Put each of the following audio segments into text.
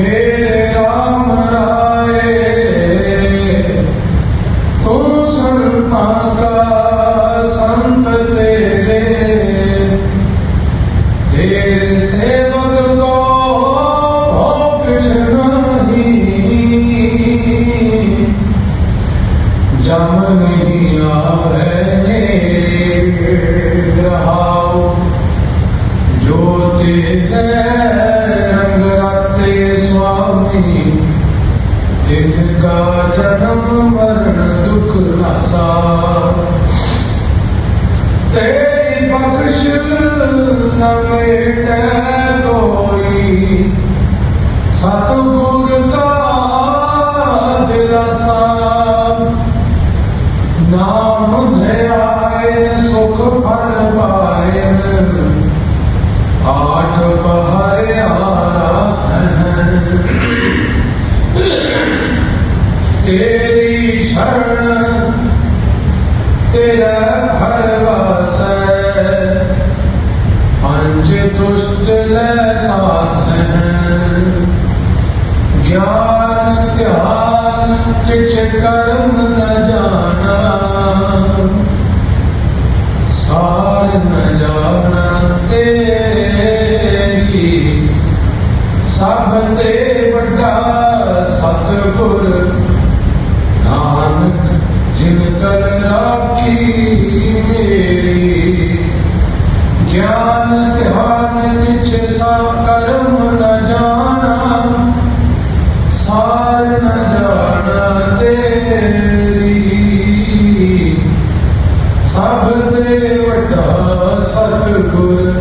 Amén. ਜਨਮ ਮਰਨ ਦੁਖ ਨਾਸਾ। ਤੇਰੀ ਬਖਸ਼ ਨਾ ਮੇਟੇ ਕੋਈ। ਸਤਿਗੁਰ ਦਾ ਦਿਲਾਸਾ। ਨਾਮ ਧਿਆਏ ਸੁਖ ਫਲ ਤੇਰੀ ਸ਼ਰਨ, ਤੇਰਾ ਹਰਵਾਸੈ ਪੰਜ ਦੁਸ਼ਟ ਲੈ ਸਾਥਨ ਗਿਆਨ ਧਿਆਨ ਕਿਛ ਕਰਮ ਜਾਣਾ। ਸਾਰ ਜਾਣਾ ਤੇਰੀ ਸਭ ਤੇ ਵੱਡਾ ਸਤਿਗੁਰ ਗਿਆਨ ਧਿਆਨ ਕਿਛ ਸਾ ਕਰਮ ਨ ਜਾਣਾ ਸਾਰ ਨ ਜਾਣਾ ਤੇਰੀ ਸਭ ਤੇ ਵੱਡਾ ਸਤਿਗੁਰ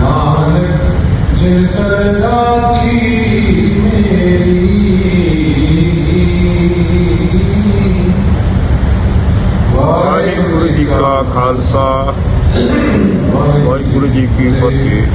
ਨਾਨਕ ਜਿਨ ਕਰ ਰਾਖੀ ਮੇਰੀ ਵਾਹਿਗੁਰੂ ਜੀ ਕਾ ਖਾਲਸਾ ਵਾਹਿਗੁਰੂ ਜੀ ਕੀ ਫਤਿਹ।